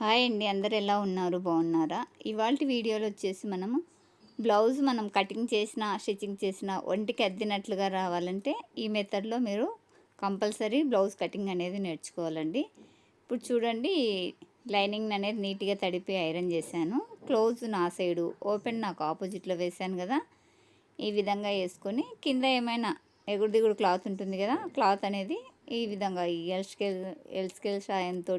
Hi అండి అందరు ఎలా ఉన్నారు? బాగున్నారా? ఇవాళ వీడియోలో వచ్చేసి మనము బ్లౌజ్ మనం కటింగ్ చేసిన స్టిచ్చింగ్ చేసిన ఒంటికి అద్దినట్లుగా రావాలంటే ఈ మెథడ్లో మీరు కంపల్సరీ బ్లౌజ్ కటింగ్ అనేది నేర్చుకోవాలండి. ఇప్పుడు చూడండి లైనింగ్ అనేది నీట్గా తడిపి ఐరన్ చేశాను. క్లోజ్ నా సైడు ఓపెన్ నాకు ఆపోజిట్లో వేశాను కదా. ఈ విధంగా వేసుకొని కింద ఏమైనా ఎగుడు దిగుడు క్లాత్ ఉంటుంది కదా క్లాత్ అనేది ఈ విధంగా ఈ ఎల్ స్కేల్ ఎల్ స్కేల్ సాయంతో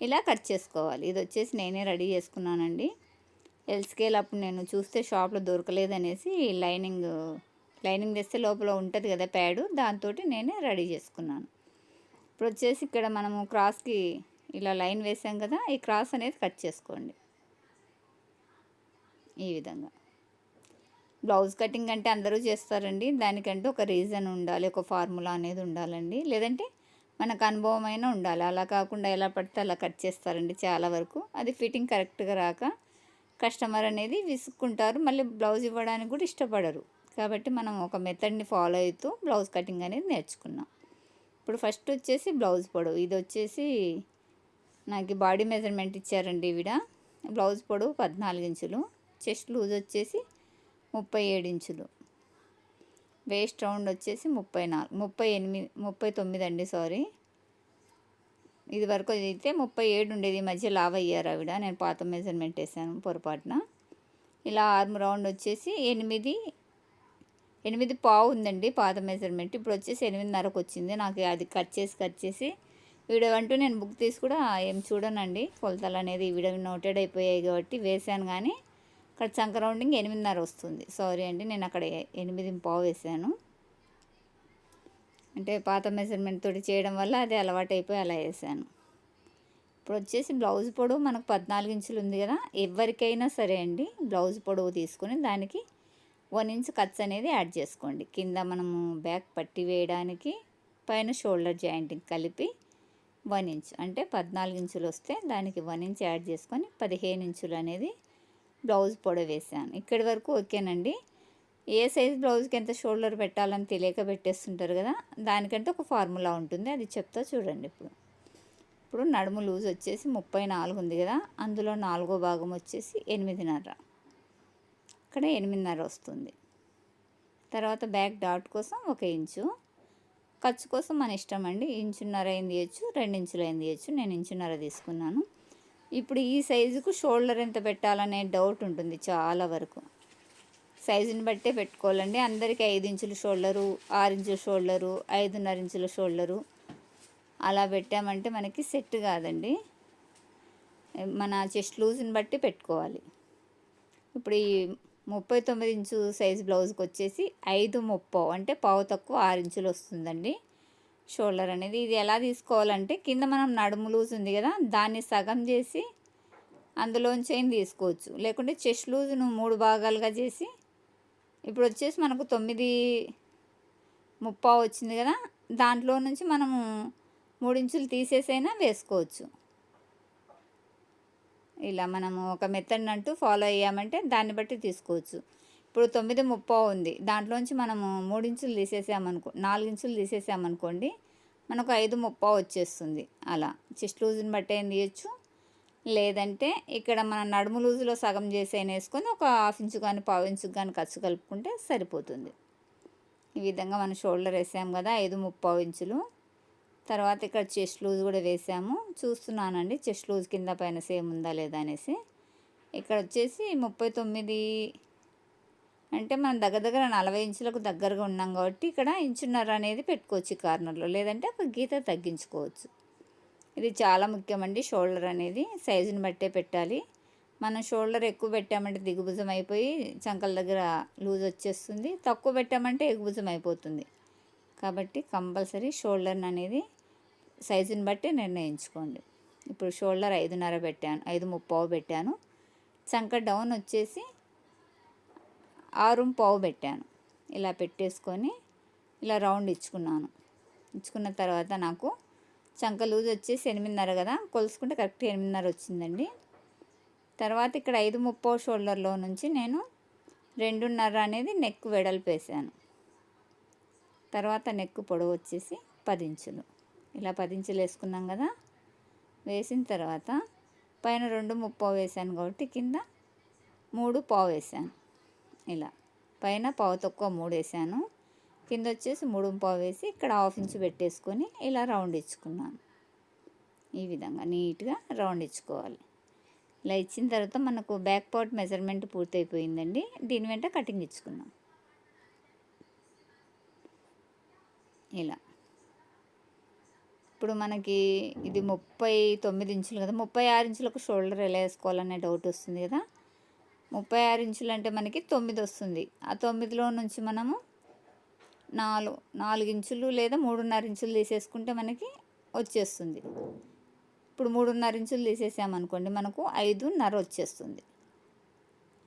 ఇలా కట్ చేసుకోవాలి. ఇది వచ్చేసి నేనే రెడీ చేసుకున్నానండి. ఎల్ స్కేల్ అప్పుడు నేను చూస్తే షాప్లో దొరకలేదనేసి లైనింగ్ లైనింగ్ తెస్తే లోపల ఉంటుంది కదా ప్యాడు దాంతో నేనే రెడీ చేసుకున్నాను. ఇప్పుడు వచ్చేసి ఇక్కడ మనము క్రాస్కి ఇలా లైన్ వేసాం కదా ఈ క్రాస్ అనేది కట్ చేసుకోండి. ఈ విధంగా. బ్లౌజ్ కటింగ్ అంటే అందరూ చేస్తారండి. దానికంటే ఒక రీజన్ ఉండాలి ఒక ఫార్ములా అనేది ఉండాలండి. లేదంటే మనకు అనుభవం అయినా ఉండాలి. అలా కాకుండా ఎలా పడితే అలా కట్ చేస్తారండి చాలా వరకు. అది ఫిట్టింగ్ కరెక్ట్గా రాక కస్టమర్ అనేది విసుక్కుంటారు. మళ్ళీ బ్లౌజ్ ఇవ్వడానికి కూడా ఇష్టపడరు. కాబట్టి మనం ఒక మెథడ్ని ఫాలో అవుతూ బ్లౌజ్ కటింగ్ అనేది నేర్చుకున్నాం. ఇప్పుడు ఫస్ట్ వచ్చేసి బ్లౌజ్ పొడవు. ఇది వచ్చేసి నాకు బాడీ మెజర్మెంట్ ఇచ్చారండి ఈవిడ. బ్లౌజ్ పొడవు పద్నాలుగు ఇంచులు. చెస్ట్ లూజ్ వచ్చేసి ముప్పై ఏడు ఇంచులు. వేస్ట్ రౌండ్ వచ్చేసి ముప్పై నాలుగు ముప్పై ఎనిమిది ముప్పై తొమ్మిది అండి సారీ. ఇది వరకు అయితే ముప్పై ఏడు ఉండేది ఈ మధ్య లావ్ అయ్యారు ఆవిడ. నేను పాత మెజర్మెంట్ వేసాను పొరపాటున. ఇలా ఆర్మ్ రౌండ్ వచ్చేసి ఎనిమిది ఎనిమిది పావు ఉందండి పాత మెజర్మెంట్. ఇప్పుడు వచ్చేసి ఎనిమిదిన్నరకు వచ్చింది. నాకు అది కట్ చేసి కట్ చేసి వీడియో అంటూ నేను బుక్ తీసి కూడా ఏం చూడనండి. కొలతలు అనేది వీడియో నోటెడ్ అయిపోయాయి కాబట్టి వేసాను కానీ ఇక్కడ చంక రౌండింగ్ ఎనిమిదిన్నర వస్తుంది. సారీ అండి నేను అక్కడ ఎనిమిది పావు వేసాను. అంటే పాత మెజర్మెంట్ తోటి చేయడం వల్ల అది అలవాటు అయిపోయి అలా వేసాను. ఇప్పుడు వచ్చేసి బ్లౌజ్ పొడవు మనకు పద్నాలుగు ఇంచులు ఉంది కదా ఎవరికైనా సరే అండి బ్లౌజ్ పొడవు తీసుకొని దానికి వన్ ఇంచ్ కట్స్ అనేది యాడ్ చేసుకోండి. కింద మనము బ్యాక్ పట్టి వేయడానికి పైన షోల్డర్ జాయింటింగ్ కలిపి వన్ ఇంచ్ అంటే పద్నాలుగు ఇంచులు వస్తే దానికి వన్ ఇంచ్ యాడ్ చేసుకొని పదిహేను ఇంచులు అనేది బ్లౌజ్ పొడవు వేసాను ఇక్కడి వరకు ఓకేనండి. ఏ సైజ్ బ్లౌజ్కి ఎంత షోల్డర్ పెట్టాలని తెలియక పెట్టేస్తుంటారు కదా దానికంటే ఒక ఫార్ములా ఉంటుంది. అది చెప్తా చూడండి ఇప్పుడు. ఇప్పుడు నడుము లూజ్ వచ్చేసి ముప్పై నాలుగు ఉంది కదా అందులో నాలుగో భాగం వచ్చేసి ఎనిమిదిన్నర. ఇక్కడ ఎనిమిదిన్నర వస్తుంది. తర్వాత బ్యాక్ డాట్ కోసం ఒక ఇంచు. ఖర్చు కోసం మన ఇష్టం అండి. ఇంచున్నర అయింది చేయొచ్చు రెండు ఇంచులు అయింది తీయచ్చు నేను ఇంచున్నర తీసుకున్నాను. ఇప్పుడు ఈ సైజుకు షోల్డర్ ఎంత పెట్టాలనే డౌట్ ఉంటుంది చాలా వరకు. సైజుని బట్టే పెట్టుకోవాలండి. అందరికీ ఐదు ఇంచుల షోల్డరు ఆరు ఇంచుల షోల్డరు ఐదున్నర ఇంచుల షోల్డరు అలా పెట్టామంటే మనకి సెట్ కాదండి. మన చెస్ట్ లూజ్ని బట్టి పెట్టుకోవాలి. ఇప్పుడు ఈ ముప్పై తొమ్మిది ఇంచు సైజ్ బ్లౌజ్కి వచ్చేసి ఐదు ముప్పో అంటే పావు తక్కువ ఆరు ఇంచులు వస్తుందండి. షోల్డర్ అనేది ఇది ఎలా తీసుకోవాలంటే కింద మనం నడుము లూజ్ ఉంది కదా దాన్ని సగం చేసి అందులోంచి తీసుకోవచ్చు? లేకుంటే చెస్ట్ లూజ్ను మూడు భాగాలుగా చేసి ఇప్పుడు వచ్చేసి మనకు తొమ్మిది ముప్పా వచ్చింది కదా దాంట్లో నుంచి మనము మూడించులు తీసేసైనా వేసుకోవచ్చు. ఇలా మనము ఒక మెథడ్ అంటూ ఫాలో అయ్యామంటే దాన్ని బట్టి తీసుకోవచ్చు. ఇప్పుడు తొమ్మిది ముప్పా ఉంది. దాంట్లోంచి మనము మూడించులు తీసేసామనుకో నాలుగించులు తీసేసామనుకోండి మనకు ఐదు ముప్పా వచ్చేస్తుంది. అలా. చెస్ట్ లూజ్ని బట్టి ఏం తీయచ్చు? లేదంటే ఇక్కడ మన నడుము లూజులో సగం చేసి వేసుకొని ఒక హాఫ్ ఇంచు కానీ పావు ఇంచు కానీ ఖర్చు కలుపుకుంటే సరిపోతుంది. ఈ విధంగా మనం షోల్డర్ వేసాము కదా ఐదు ముప్పావు ఇంచులు. తర్వాత ఇక్కడ చెస్ట్ లూజ్ కూడా వేసాము. చూస్తున్నానండి చెస్ట్ లూజ్ కింద పైన సేమ్ ఉందా లేదా అనేసి. ఇక్కడ వచ్చేసి ముప్పై తొమ్మిది అంటే మనం దగ్గర దగ్గర నలభై ఇంచులకు దగ్గరగా ఉన్నాం కాబట్టి ఇక్కడ ఇంచున్నర అనేది పెట్టుకోవచ్చు కార్నర్లో. లేదంటే ఒక గీత తగ్గించుకోవచ్చు. ఇది చాలా ముఖ్యమండి. షోల్డర్ అనేది సైజుని బట్టే పెట్టాలి. మనం షోల్డర్ ఎక్కువ పెట్టామంటే దిగుభుజం అయిపోయి చంకల దగ్గర లూజ్ వచ్చేస్తుంది. తక్కువ పెట్టామంటే ఎగుభుజం అయిపోతుంది. కాబట్టి కంపల్సరీ షోల్డర్ అనేది సైజుని బట్టి నిర్ణయించుకోండి. ఇప్పుడు షోల్డర్ ఐదున్నర పెట్టాను ఐదు ముప్పావు పెట్టాను. చంక డౌన్ వచ్చేసి ఆరు పావు పెట్టాను. ఇలా పెట్టేసుకొని ఇలా రౌండ్ ఇచ్చుకున్నాను. ఇచ్చుకున్న తర్వాత నాకు చంక లూజ్ వచ్చేసి ఎనిమిదిన్నర కదా కొలుసుకుంటే కరెక్ట్ ఎనిమిదిన్నర వచ్చిందండి. తర్వాత ఇక్కడ ఐదు ముప్పో షోల్డర్లో నుంచి నేను రెండున్నర అనేది నెక్ వెడల్పు వేసాను. తర్వాత నెక్ పొడవు వచ్చేసి పది ఇంచులు ఇలా పది ఇంచులు వేసుకున్నాం కదా వేసిన తర్వాత పైన రెండు ముప్పావు వేసాను కాబట్టి కింద మూడు పావు వేసాను. ఇలా. పైన పావు తక్కువ మూడు వేసాను కింద వచ్చేసి మూడు పావు వేసి ఇక్కడ హాఫ్ ఇంచ్ పెట్టేసుకొని ఇలా రౌండ్ ఇచ్చుకున్నాను. ఈ విధంగా నీట్గా రౌండ్ ఇచ్చుకోవాలి. ఇలా ఇచ్చిన తర్వాత మనకు బ్యాక్ పార్ట్ మెజర్మెంట్ పూర్తయిపోయిందండి. దీని వెంట కటింగ్ ఇచ్చుకున్నాం ఇలా. ఇప్పుడు మనకి ఇది ముప్పై తొమ్మిది ఇంచులు కదా ముప్పై ఆరు ఇంచులకు షోల్డర్ ఎలా వేసుకోవాలనే డౌట్ వస్తుంది కదా. ముప్పై ఆరు ఇంచులు అంటే మనకి తొమ్మిది వస్తుంది. ఆ తొమ్మిదిలో నుంచి మనము నాలుగు నాలుగు ఇంచులు లేదా మూడున్నర ఇంచులు తీసేసుకుంటే మనకి వచ్చేస్తుంది. ఇప్పుడు మూడున్నర ఇంచులు తీసేసామనుకోండి మనకు ఐదున్నర వచ్చేస్తుంది.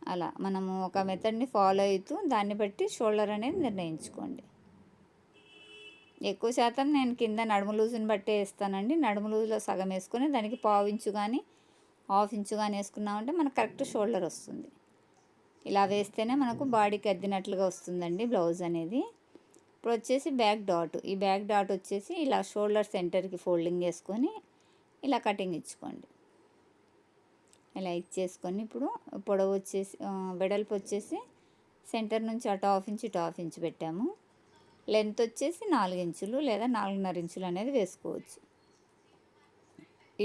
అలా మనము ఒక మెథడ్ని ఫాలో అవుతూ దాన్ని బట్టి షోల్డర్ అనేది నిర్ణయించుకోండి. ఎక్కువ శాతం నేను కింద నడుము లూజుని బట్టే వేస్తానండి. నడుము లూజులో సగం వేసుకొని దానికి పావు ఇంచు కానీ హాఫ్ ఇంచు కానీ వేసుకున్నామంటే మనకు కరెక్ట్ షోల్డర్ వస్తుంది. ఇలా వేస్తేనే మనకు బాడీకి అద్దినట్లుగా వస్తుందండి బ్లౌజ్ అనేది. ఇప్పుడు వచ్చేసి బ్యాక్ డాట్. ఈ బ్యాక్ డాట్ వచ్చేసి ఇలా షోల్డర్ సెంటర్కి ఫోల్డింగ్ చేసుకొని ఇలా కటింగ్ ఇచ్చుకోండి. ఇలా ఇచ్చేసుకొని ఇప్పుడు పొడవు వచ్చేసి వెడల్పు వచ్చేసి సెంటర్ నుంచి అటు హాఫ్ ఇంచ్ ఇటు హాఫ్ ఇంచ్ పెట్టాము. లెంత్ వచ్చేసి నాలుగు ఇంచులు లేదా నాలుగున్నర ఇంచులు అనేది వేసుకోవచ్చు.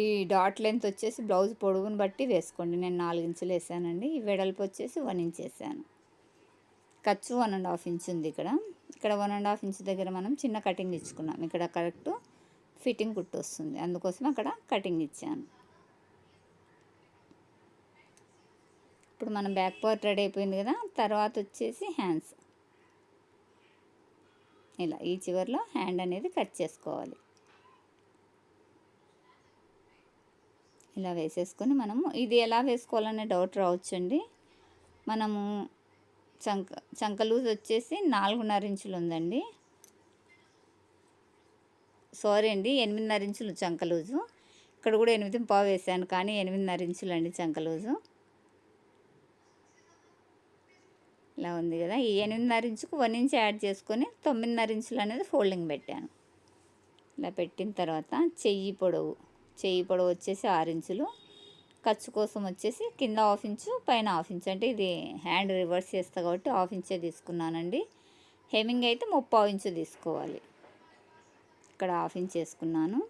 ఈ డాట్ లెంత్ వచ్చేసి బ్లౌజ్ పొడవుని బట్టి వేసుకోండి. నేను నాలుగు ఇంచులు వేసానండి. ఈ వెడల్పు వచ్చేసి వన్ ఇంచ్ వేసాను. ఖర్చు వన్ అండ్ హాఫ్ ఇంచ్ ఉంది ఇక్కడ. ఇక్కడ వన్ అండ్ హాఫ్ ఇంచ్ దగ్గర మనం చిన్న కటింగ్ ఇచ్చుకున్నాం. ఇక్కడ కరెక్ట్ ఫిట్టింగ్ కుట్టు వస్తుంది. అందుకోసం అక్కడ కటింగ్ ఇచ్చాను. ఇప్పుడు మనం బ్యాక్ పార్ట్ రెడీ అయిపోయింది కదా. తర్వాత వచ్చేసి హ్యాండ్స్. ఇలా ఈ చివరిలో హ్యాండ్ అనేది కట్ చేసుకోవాలి. ఇలా వేసేసుకొని మనము ఇది ఎలా వేసుకోవాలనే డౌట్ రావచ్చండి. మనము చంక చంక లూజ్ వచ్చేసి నాలుగున్నర ఇంచులు ఉందండి. సారీ అండి ఎనిమిదిన్నర ఇంచులు చంక లూజు ఇక్కడ కూడా ఎనిమిది పావు వేసాను కానీ ఎనిమిదిన్నర ఇంచులు అండి చంక లూజు ఇలా ఉంది కదా ఈ ఎనిమిదిన్నర ఇంచుకు వన్ ఇంచ్ యాడ్ చేసుకొని తొమ్మిదిన్నర ఇంచులు అనేది ఫోల్డింగ్ పెట్టాను. ఇలా పెట్టిన తర్వాత చెయ్యి పొడవు. చెయ్యి పొడవు వచ్చేసి ఆరు ఇంచులు. ఖర్చు కోసం వచ్చేసి కింద హాఫ్ ఇంచు పైన హాఫ్ ఇంచు. అంటే ఇది హ్యాండ్ రివర్స్ చేస్తా కాబట్టి హాఫ్ ఇంచే తీసుకున్నానండి. హెమింగ్ అయితే ముప్పావు ఇంచు తీసుకోవాలి. ఇక్కడ హాఫ్ ఇంచ్ వేసుకున్నాను.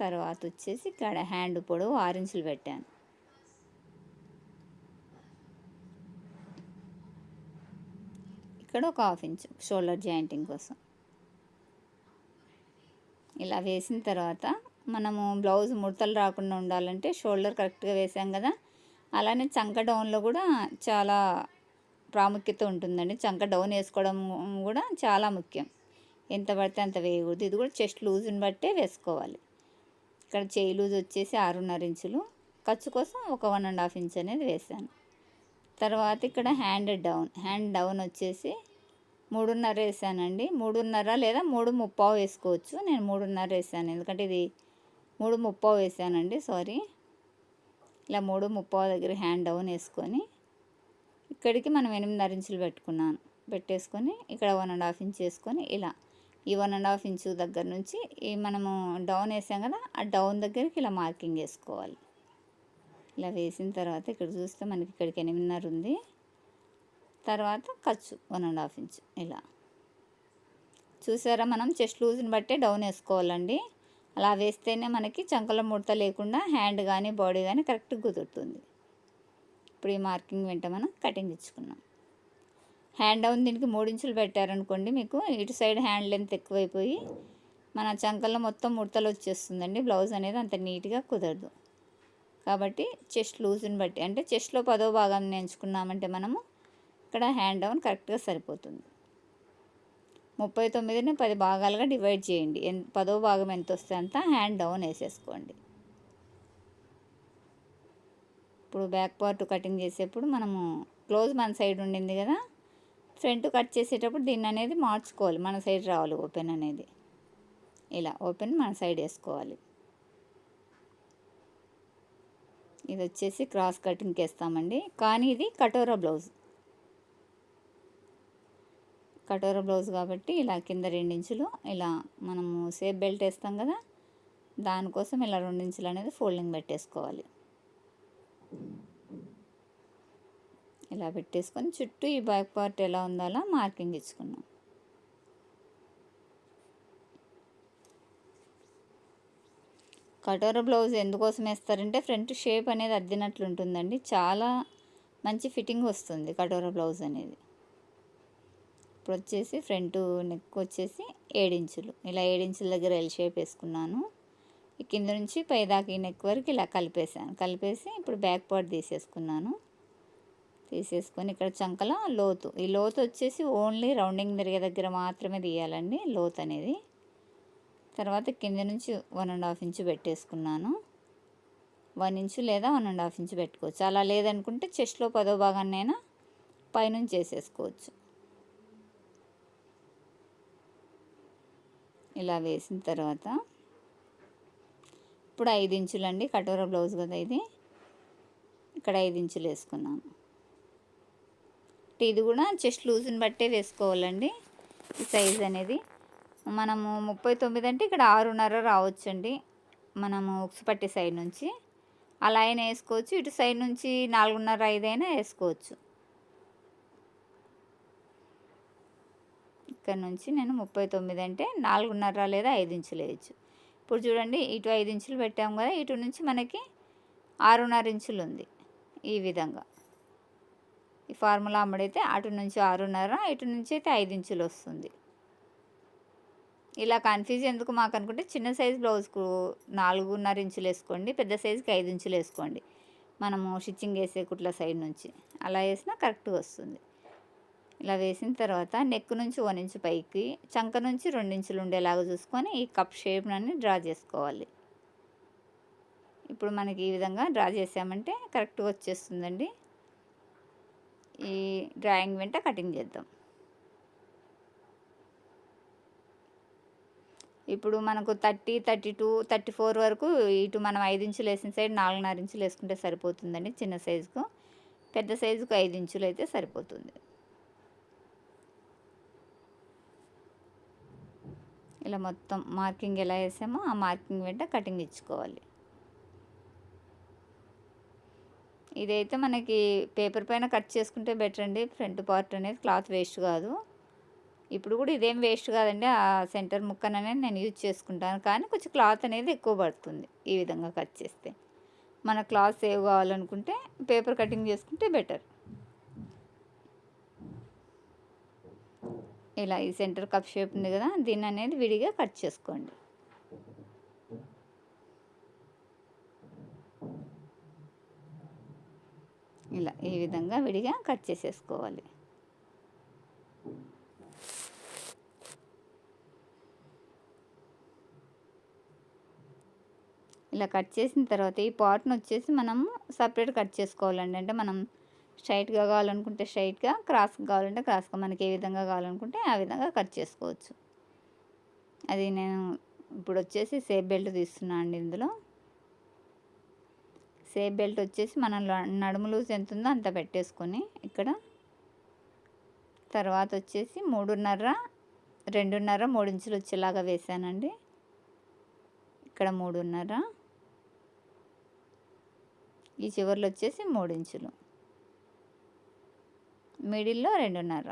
తర్వాత వచ్చేసి ఇక్కడ హ్యాండ్ పొడవు ఆరు ఇంచులు పెట్టాను. ఇక్కడ ఒక హాఫ్ ఇంచు షోల్డర్ జాయింటింగ్ కోసం. ఇలా వేసిన తర్వాత మనము బ్లౌజ్ ముడతలు రాకుండా ఉండాలంటే షోల్డర్ కరెక్ట్గా వేసాం కదా. అలానే చంక డౌన్లో కూడా చాలా ప్రాముఖ్యత ఉంటుందండి. చంక డౌన్ వేసుకోవడం కూడా చాలా ముఖ్యం. ఎంత పడితే అంత వేయకూడదు. ఇది కూడా చెస్ట్ లూజ్ని బట్టే వేసుకోవాలి. ఇక్కడ చేయి లూజ్ వచ్చేసి ఆరున్నర ఇంచులు. ఖర్చు కోసం ఒక వన్ అండ్ హాఫ్ ఇంచ్ అనేది వేసాను. తర్వాత ఇక్కడ హ్యాండ్ డౌన్. హ్యాండ్ డౌన్ వచ్చేసి మూడున్నర వేసానండి. మూడున్నర లేదా మూడు ముప్పావు వేసుకోవచ్చు. నేను మూడున్నర వేసాను. ఎందుకంటే ఇది మూడు ముప్పావు వేసానండి. సారీ. ఇలా మూడు ముప్పావు దగ్గర హ్యాండ్ డౌన్ వేసుకొని ఇక్కడికి మనం ఎనిమిదిన్నర ఇంచులు పెట్టుకున్నాను. పెట్టేసుకొని ఇక్కడ వన్ అండ్ హాఫ్ ఇంచ్ వేసుకొని ఇలా ఈ వన్ అండ్ హాఫ్ ఇంచు దగ్గర నుంచి ఈ మనము డౌన్ వేసాం కదా ఆ డౌన్ దగ్గరికి ఇలా మార్కింగ్ వేసుకోవాలి. ఇలా వేసిన తర్వాత ఇక్కడ చూస్తే మనకి ఇక్కడికి ఎనిమిదిన్నర ఉంది. తర్వాత ఖర్చు వన్ అండ్ హాఫ్ ఇంచ్ ఇలా. చూసారా మనం చెస్ట్ లూజ్ని బట్టే డౌన్ వేసుకోవాలండి. అలా వేస్తేనే మనకి చంకల ముడత లేకుండా హ్యాండ్ కానీ బాడీ కానీ కరెక్ట్గా కుదురుతుంది. ఇప్పుడు ఈ మార్కింగ్ వెంట మనం కటింగ్ ఇచ్చుకున్నాం హ్యాండ్ డౌన్ దీనికి మూడు ఇంచులు పెట్టారనుకోండి మీకు ఇటు సైడ్ హ్యాండ్ లెంత్ ఎక్కువైపోయి మన చంకల్లో మొత్తం ముడతలు వచ్చేస్తుందండి. బ్లౌజ్ అనేది అంత నీట్గా కుదరదు. కాబట్టి చెస్ట్ లూజ్ని బట్టి అంటే చెస్ట్లో పదో భాగాన్ని ఎంచుకున్నామంటే మనము ఇక్కడ హ్యాండ్ డౌన్ కరెక్ట్గా సరిపోతుంది. ముప్పై తొమ్మిదిని పది భాగాలుగా డివైడ్ చేయండి. ఎన్ పదో భాగం ఎంత వస్తే అంత హ్యాండ్ డౌన్ వేసేసుకోండి. ఇప్పుడు బ్యాక్ పార్ట్ కటింగ్ చేసేప్పుడు మనము క్లోజ్ మన సైడ్ ఉండింది కదా ఫ్రంట్ కట్ చేసేటప్పుడు దీన్ని అనేది మార్చుకోవాలి. మన సైడ్ రావాలి ఓపెన్ అనేది. ఇలా ఓపెన్ మన సైడ్ వేసుకోవాలి. ఇది వచ్చేసి క్రాస్ కటింగ్కి వేస్తామండి కానీ ఇది కటోరా బ్లౌజ్ కటోర బ్లౌజ్ కాబట్టి ఇలా కింద రెండించులు ఇలా మనము సేఫ్ బెల్ట్ వేస్తాం కదా దానికోసం ఇలా రెండించులు అనేది ఫోల్డింగ్ పెట్టేసుకోవాలి. ఇలా పెట్టేసుకొని చుట్టూ ఈ బ్యాక్ పార్ట్ ఎలా ఉందో అలా మార్కింగ్ ఇచ్చుకున్నాం కటోర బ్లౌజ్ ఎందుకోసం వేస్తారంటే ఫ్రంట్ షేప్ అనేది అద్దినట్లు ఉంటుందండి చాలా మంచి ఫిట్టింగ్ వస్తుంది కటోర బ్లౌజ్ అనేది. ఇప్పుడు వచ్చేసి ఫ్రంట్ నెక్ వచ్చేసి ఏడించులు. ఇలా ఏడించుల దగ్గర ఎల్ షేప్ వేసుకున్నాను. ఈ కింద నుంచి పైదాకా ఈ నెక్ వరకు ఇలా కలిపేసాను కలిపేసి ఇప్పుడు బ్యాక్ పార్ట్ తీసేసుకున్నాను. తీసేసుకొని ఇక్కడ చంకల లోతు. ఈ లోతు వచ్చేసి ఓన్లీ రౌండింగ్ తిరిగే దగ్గర మాత్రమే తీయాలండి లోతు అనేది. తర్వాత కింద నుంచి వన్ అండ్ హాఫ్ ఇంచు పెట్టేసుకున్నాను. వన్ ఇంచు లేదా వన్ అండ్ హాఫ్ ఇంచు పెట్టుకోవచ్చు. అలా లేదనుకుంటే చెస్ట్లో పదో భాగాన్నైనా పైనుంచి వేసేసుకోవచ్చు. ఇలా వేసిన తర్వాత ఇప్పుడు ఐదు ఇంచులు అండి కటోరా బ్లౌజ్ కదా ఇది. ఇక్కడ ఐదు ఇంచులు వేసుకున్నాను ఇది కూడా చెస్ట్ లూజ్ని బట్టే వేసుకోవాలండి ఈ సైజ్ అనేది. మనము ముప్పై తొమ్మిది అంటే ఇక్కడ ఆరున్నర రావచ్చండి మనము ఉక్స్ పట్టే సైడ్ నుంచి. అలా అయినా వేసుకోవచ్చు ఇటు సైడ్ నుంచి నాలుగున్నర ఐదైనా వేసుకోవచ్చు. ఇక్కడ నుంచి నేను ముప్పై తొమ్మిది అంటే నాలుగున్నర లేదా ఐదు ఇంచులు వేయచ్చు. ఇప్పుడు చూడండి ఇటు ఐదు ఇంచులు పెట్టాము కదా ఇటు నుంచి మనకి ఆరున్నర ఇంచులు ఉంది ఈ విధంగా. ఈ ఫార్ములా అమ్మడైతే అటు నుంచి ఆరున్నర ఇటు నుంచి అయితే ఐదు ఇంచులు వస్తుంది. ఇలా కన్ఫ్యూజ్ ఎందుకు మాకు అనుకుంటే చిన్న సైజ్ బ్లౌజ్కు నాలుగున్నర ఇంచులు వేసుకోండి పెద్ద సైజుకి ఐదు ఇంచులు వేసుకోండి. మనము స్టిచ్చింగ్ వేసే కుట్ల సైడ్ నుంచి. అలా వేసినా కరెక్ట్గా వస్తుంది. ఇలా వేసిన తర్వాత నెక్ నుంచి వన్ ఇంచు పైకి చంక నుంచి రెండు ఇంచులు ఉండేలాగా చూసుకొని ఈ కప్ షేప్ని డ్రా చేసుకోవాలి. ఇప్పుడు మనకి ఈ విధంగా డ్రా చేసామంటే కరెక్ట్గా వచ్చేస్తుందండి. ఈ డ్రాయింగ్ వెంట కటింగ్ చేద్దాం. ఇప్పుడు మనకు thirty thirty two thirty four వరకు ఇటు మనం ఐదు ఇంచులు వేసిన సైడ్ నాలుగున్నర ఇంచులు వేసుకుంటే సరిపోతుందండి చిన్న సైజుకు. పెద్ద సైజుకు ఐదు ఇంచులు అయితే సరిపోతుంది. ఇలా మొత్తం మార్కింగ్ ఎలా వేసామో ఆ మార్కింగ్ వెంట కటింగ్ ఇచ్చుకోవాలి. ఇదైతే మనకి పేపర్ పైన కట్ చేసుకుంటే బెటర్ అండి. ఫ్రంట్ పార్ట్ అనేది క్లాత్ వేస్ట్ కాదు. ఇప్పుడు కూడా ఇదేం వేస్ట్ కాదండి. ఆ సెంటర్ ముక్కననే నేను యూజ్ చేసుకుంటాను. కానీ కొంచెం క్లాత్ అనేది ఎక్కువ పడుతుంది ఈ విధంగా కట్ చేస్తే. మన క్లాత్ సేవ్ కావాలనుకుంటే పేపర్ కటింగ్ చేసుకుంటే బెటర్. ఇలా ఈ సెంటర్ కప్ షేప్ ఉంది కదా దీన్ని అనేది విడిగా కట్ చేసుకోండి. ఇలా ఈ విధంగా విడిగా కట్ చేసేసుకోవాలి. ఇలా కట్ చేసిన తర్వాత ఈ పార్ట్ను వచ్చేసి మనము సపరేట్ కట్ చేసుకోవాలండి. అంటే మనం స్ట్రైట్గా కావాలనుకుంటే స్ట్రైట్గా క్రాస్గా కావాలంటే క్రాస్గా మనకి ఏ విధంగా కావాలనుకుంటే ఆ విధంగా కట్ చేసుకోవచ్చు. అది నేను ఇప్పుడు వచ్చేసి సేఫ్ బెల్ట్ తీస్తున్నాను అండి ఇందులో. సేఫ్ బెల్ట్ వచ్చేసి మనం నడుము లూజ్ ఎంత ఉందో అంత పెట్టేసుకొని ఇక్కడ తర్వాత వచ్చేసి మూడున్నర రెండున్నర మూడు ఇంచులు వచ్చేలాగా వేసానండి. ఇక్కడ మూడున్నర. ఈ చివర్లో వచ్చేసి మూడు ఇంచులు. మిడిల్లో రెండున్నర.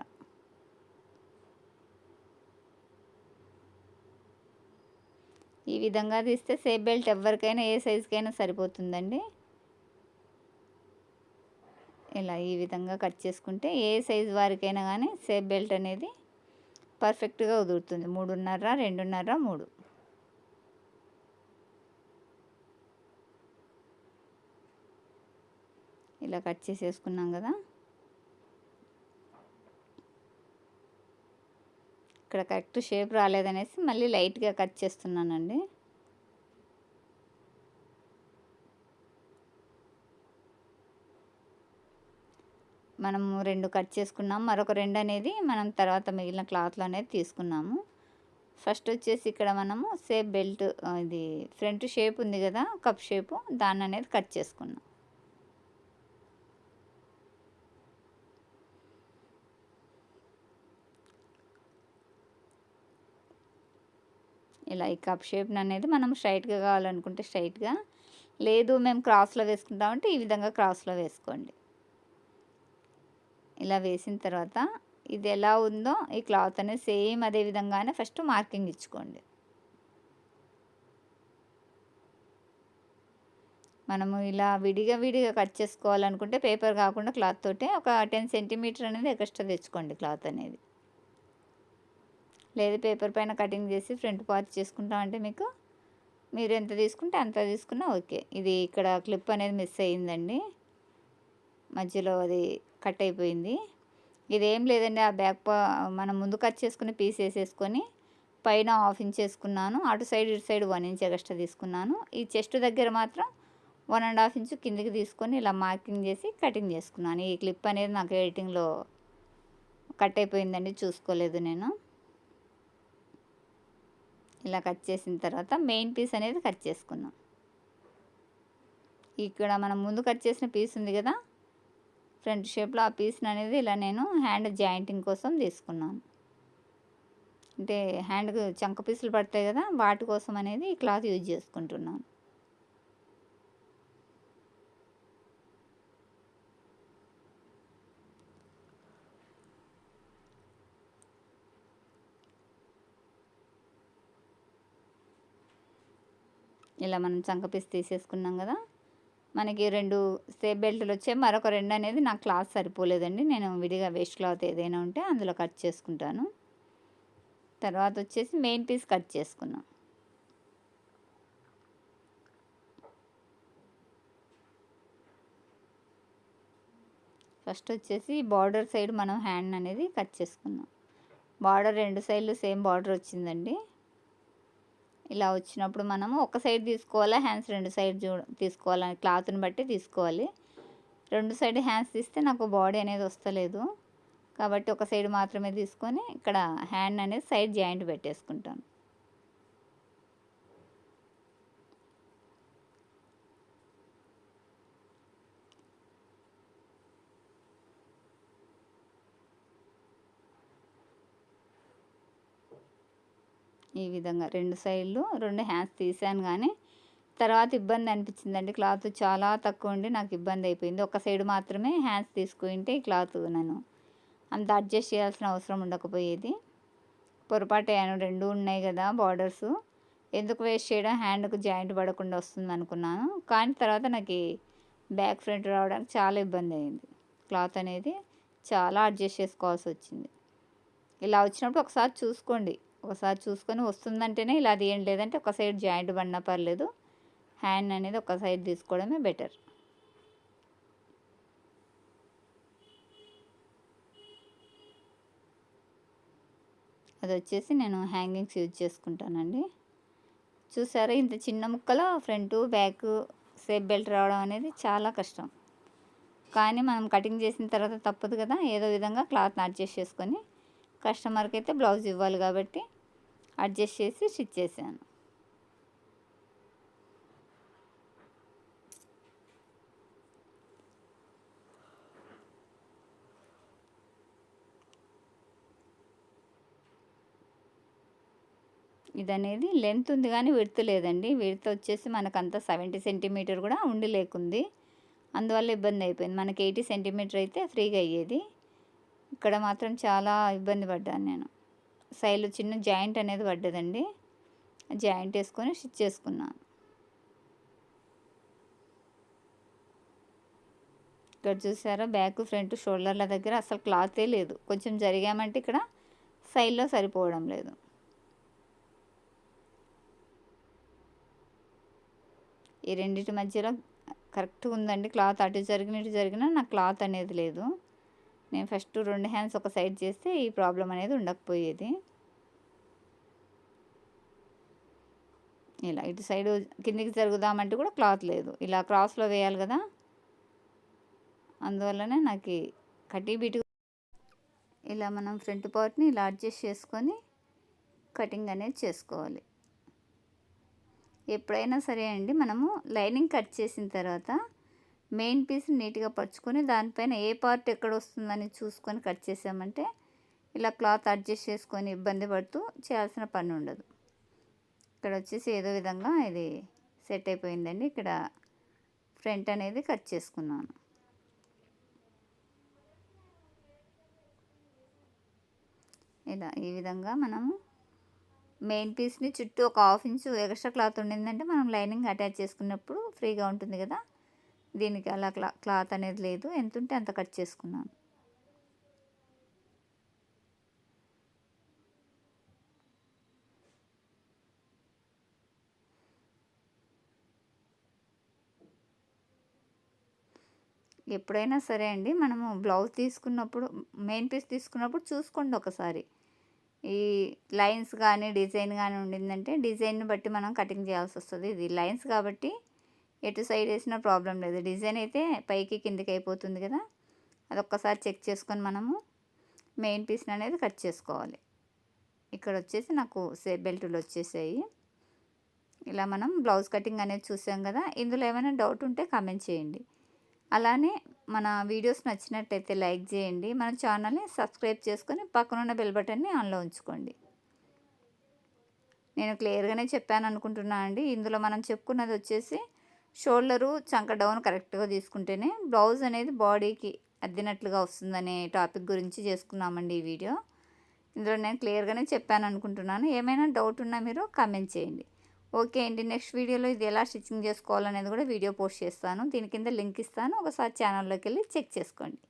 ఈ విధంగా తీస్తే సేఫ్ బెల్ట్ ఎవరికైనా ఏ సైజుకైనా సరిపోతుందండి. ఇలా ఈ విధంగా కట్ చేసుకుంటే ఏ సైజు వారికైనా కానీ సేఫ్ బెల్ట్ అనేది పర్ఫెక్ట్గా కుదురుతుంది. మూడున్నర రెండున్నర మూడు. ఇలా కట్ చేసేసుకున్నాం కదా. ఇక్కడ కరెక్ట్ షేప్ రాలేదనేసి మళ్ళీ లైట్గా కట్ చేస్తున్నానండి. మనము రెండు కట్ చేసుకున్నాం. మరొక రెండు అనేది మనం తర్వాత మిగిలిన క్లాత్లో అనేది తీసుకున్నాము. ఫస్ట్ వచ్చేసి ఇక్కడ మనము సేప్ బెల్ట్ ఇది ఫ్రంట్ షేప్ ఉంది కదా కప్ షేపు దాన్ని అనేది కట్ చేసుకున్నాం. ఇలా ఈ కప్ షేప్ అనేది మనం స్ట్రైట్గా కావాలనుకుంటే స్ట్రైట్గా. లేదు మేము క్రాస్లో వేసుకుంటామంటే ఈ విధంగా క్రాస్లో వేసుకోండి. ఇలా వేసిన తర్వాత ఇది ఎలా ఉందో ఈ క్లాత్ అనేది సేమ్ అదే విధంగానే ఫస్ట్ మార్కింగ్ ఇచ్చుకోండి. మనము ఇలా విడిగా విడిగా కట్ చేసుకోవాలనుకుంటే పేపర్ కాకుండా క్లాత్ తోటే ఒక టెన్ సెంటీమీటర్ అనేది ఎక్స్ట్రా తెచ్చుకోండి క్లాత్ అనేది. లేదు పేపర్ పైన కటింగ్ చేసి ఫ్రంట్ పార్ట్ చేసుకుంటామంటే మీకు మీరు ఎంత తీసుకుంటే అంత తీసుకున్నా ఓకే. ఇది ఇక్కడ క్లిప్ అనేది మిస్ అయ్యిందండి. మధ్యలో అది కట్ అయిపోయింది. ఇదేం లేదండి ఆ బ్యాక్ పా మనం ముందు కట్ చేసుకుని పీస్ వేసేసుకొని పైన హాఫ్ ఇంచ్ వేసుకున్నాను. అటు సైడ్ ఇటు సైడ్ వన్ ఇంచ్ ఎక్స్ట్రా తీసుకున్నాను. ఈ చెస్ట్ దగ్గర మాత్రం వన్ అండ్ హాఫ్ ఇంచ్ కిందికి తీసుకొని ఇలా మార్కింగ్ చేసి కటింగ్ చేసుకున్నాను. ఈ క్లిప్ అనేది నాకు ఎడిటింగ్లో కట్ అయిపోయిందండి చూసుకోలేదు నేను. ఇలా కట్ చేసిన తర్వాత మెయిన్ పీస్ అనేది కట్ చేసుకున్నాం. ఇక్కడ మనం ముందు కట్ చేసిన పీస్ ఉంది కదా ఫ్రంట్ షేప్లో ఆ పీస్ని అనేది ఇలా నేను హ్యాండ్ జాయింటింగ్ కోసం తీసుకున్నాను. అంటే హ్యాండ్కు చంక పీసులు పడతాయి కదా వాటి కోసం అనేది ఈ క్లాత్ యూజ్ చేసుకుంటున్నాను. ఇలా మనం చంక పీస్ తీసేసుకున్నాం కదా మనకి రెండు సేఫ్ బెల్ట్లు వచ్చే మరొక రెండు అనేది నాకు క్లాత్ సరిపోలేదండి. నేను విడిగా వేస్ట్ క్లాత్ ఏదైనా ఉంటే అందులో కట్ చేసుకుంటాను. తర్వాత వచ్చేసి మెయిన్ పీస్ కట్ చేసుకున్నాం. ఫస్ట్ వచ్చేసి బార్డర్ సైడ్ మనం హ్యాండ్ అనేది కట్ చేసుకున్నాం. బార్డర్ రెండు సైడ్లు సేమ్ బార్డర్ వచ్చిందండి. ఇలా వచ్చినప్పుడు మనము ఒక సైడ్ తీసుకోవాలా హ్యాండ్స్ రెండు సైడ్ చూ తీసుకోవాలని క్లాత్ని బట్టి తీసుకోవాలి. రెండు సైడ్ హ్యాండ్స్ తీస్తే నాకు బాడీ అనేది వస్తలేదు. కాబట్టి ఒక సైడ్ మాత్రమే తీసుకొని ఇక్కడ హ్యాండ్ అనేది సైడ్ జాయింట్ పెట్టేసుకుంటాను. ఈ విధంగా రెండు సైడ్లు రెండు హ్యాండ్స్ తీసాను కానీ తర్వాత ఇబ్బంది అనిపించిందండి. క్లాత్ చాలా తక్కువ ఉండి నాకు ఇబ్బంది అయిపోయింది. ఒక సైడ్ మాత్రమే హ్యాండ్స్ తీసుకుంటే ఈ క్లాత్ నేను అంత అడ్జస్ట్ చేయాల్సిన అవసరం ఉండకపోయేది. పొరపాటు అయ్యాను రెండు ఉన్నాయి కదా బార్డర్స్. ఎందుకు వేస్ట్ చేయడం? హ్యాండ్కు జాయింట్ పడకుండా వస్తుంది అనుకున్నాను. కానీ తర్వాత నాకు బ్యాక్ ఫ్రంట్ రావడానికి చాలా ఇబ్బంది అయింది. క్లాత్ అనేది చాలా అడ్జస్ట్ చేసుకోవాల్సి వచ్చింది. ఇలా వచ్చినప్పుడు ఒకసారి చూసుకోండి. ఒకసారి చూసుకొని వస్తుందంటేనే ఇలా తీయండి. లేదంటే ఒక సైడ్ జాయింట్ పడినా పర్లేదు. హ్యాండ్ అనేది ఒక సైడ్ తీసుకోవడమే బెటర్. అది వచ్చేసి నేను హ్యాంగింగ్స్ యూజ్ చేసుకుంటానండి. చూసారా ఇంత చిన్న ముక్కలో ఫ్రంట్ బ్యాక్ సేఫ్ బెల్ట్ రావడం అనేది చాలా కష్టం. కానీ మనం కటింగ్ చేసిన తర్వాత తప్పదు కదా. ఏదో విధంగా క్లాత్ని అడ్జస్ట్ చేసుకొని కస్టమర్కి అయితే బ్లౌజ్ ఇవ్వాలి కాబట్టి అడ్జస్ట్ చేసి స్టిచ్ చేశాను. ఇది అనేది లెంత్ ఉంది కానీ విడత లేదండి. విడత వచ్చేసి మనకు సెవెంటీ సెంటీమీటర్ కూడా ఉండి లేకుంది. అందువల్ల ఇబ్బంది అయిపోయింది. మనకి ఎయిటీ సెంటీమీటర్ అయితే ఫ్రీగా అయ్యేది. ఇక్కడ మాత్రం చాలా ఇబ్బంది పడ్డాను నేను. సైడ్లో చిన్న జాయింట్ అనేది పడ్డదండి. జాయింట్ వేసుకొని స్టిచ్ చేసుకున్నాను. ఇక్కడ చూసారా? బ్యాక్ ఫ్రంట్ షోల్డర్ల దగ్గర అసలు క్లాతే లేదు. కొంచెం జరిగామంటే ఇక్కడ సైడ్లో సరిపోవడం లేదు. ఈ రెండింటి మధ్యలో కరెక్ట్గా ఉందండి క్లాత్. అటు జరిగిన ఇటు జరిగినా నాకు క్లాత్ అనేది లేదు. నేను ఫస్ట్ రెండు హ్యాండ్స్ ఒక సైడ్ చేస్తే ఈ ప్రాబ్లం అనేది ఉండకపోయేది. ఇలా ఇటు సైడ్ కిందికి జరుగుదామంటే కూడా క్లాత్ లేదు. ఇలా క్రాస్లో వేయాలి కదా. అందువల్లనే నాకు కటీ బీటు ఇలా మనం ఫ్రంట్ పార్ట్ని ఇలా అడ్జస్ట్ చేసుకొని కటింగ్ అనేది చేసుకోవాలి. ఎప్పుడైనా సరే అండి మనము లైనింగ్ కట్ చేసిన తర్వాత మెయిన్ పీస్ నీట్గా పరుచుకొని దానిపైన ఏ పార్ట్ ఎక్కడ వస్తుందని చూసుకొని కట్ చేసామంటే ఇలా క్లాత్ అడ్జస్ట్ చేసుకొని ఇబ్బంది పడుతూ చేయాల్సిన పని ఉండదు. ఇక్కడ వచ్చేసి ఏదో విధంగా ఇది సెట్ అయిపోయిందండి. ఇక్కడ ఫ్రంట్ అనేది కట్ చేసుకున్నాను. ఇలా ఈ విధంగా మనము మెయిన్ పీస్ని చుట్టూ ఒక హాఫ్ ఇంచు ఎక్స్ట్రా క్లాత్ ఉండిందంటే మనం లైనింగ్ అటాచ్ చేసుకున్నప్పుడు ఫ్రీగా ఉంటుంది కదా. దీనికి అలా క్లా క్లాత్ అనేది లేదు. ఎంత ఉంటే అంత కట్ చేసుకున్నాను ఎప్పుడైనా సరే అండి మనము బ్లౌజ్ తీసుకున్నప్పుడు మెయిన్ పీస్ తీసుకున్నప్పుడు చూసుకోండి ఒకసారి. ఈ లైన్స్ కానీ డిజైన్ కానీ ఉండిందంటే డిజైన్ని బట్టి మనం కటింగ్ చేయాల్సి వస్తుంది. ఇది లైన్స్ కాబట్టి ఎటు సైడ్ వేసినా ప్రాబ్లం లేదు. డిజైన్ అయితే పైకి కిందికి అయిపోతుంది కదా. అది ఒక్కసారి చెక్ చేసుకొని మనము మెయిన్ పీస్ని అనేది కట్ చేసుకోవాలి. ఇక్కడ వచ్చేసి నాకు సే బెల్టులు వచ్చేసాయి. ఇలా మనం బ్లౌజ్ కటింగ్ అనేది చూసాం కదా. ఇందులో ఏమైనా డౌట్ ఉంటే కామెంట్ చేయండి. అలానే మన వీడియోస్ నచ్చినట్టయితే లైక్ చేయండి. మన ఛానల్ని సబ్స్క్రైబ్ చేసుకొని పక్కనున్న బెల్ బటన్ని ఆన్లో ఉంచుకోండి. నేను క్లియర్గానే చెప్పాను అనుకుంటున్నా అండి. ఇందులో మనం చెప్పుకున్నది వచ్చేసి షోల్డరు చంక డౌన్ కరెక్ట్గా తీసుకుంటేనే బ్లౌజ్ అనేది బాడీకి అద్దినట్లుగా వస్తుందనే టాపిక్ గురించి చేసుకున్నామండి ఈ వీడియో. ఇందులో నేను క్లియర్గానే చెప్పాను అనుకుంటున్నాను ఏమైనా డౌట్ ఉన్నా మీరు కామెంట్ చేయండి. ఓకే అండి నెక్స్ట్ వీడియోలో ఇది ఎలా స్టిచ్చింగ్ చేసుకోవాలనేది కూడా వీడియో పోస్ట్ చేస్తాను. దీని కింద లింక్ ఇస్తాను. ఒకసారి ఛానల్లోకి వెళ్ళి చెక్ చేసుకోండి.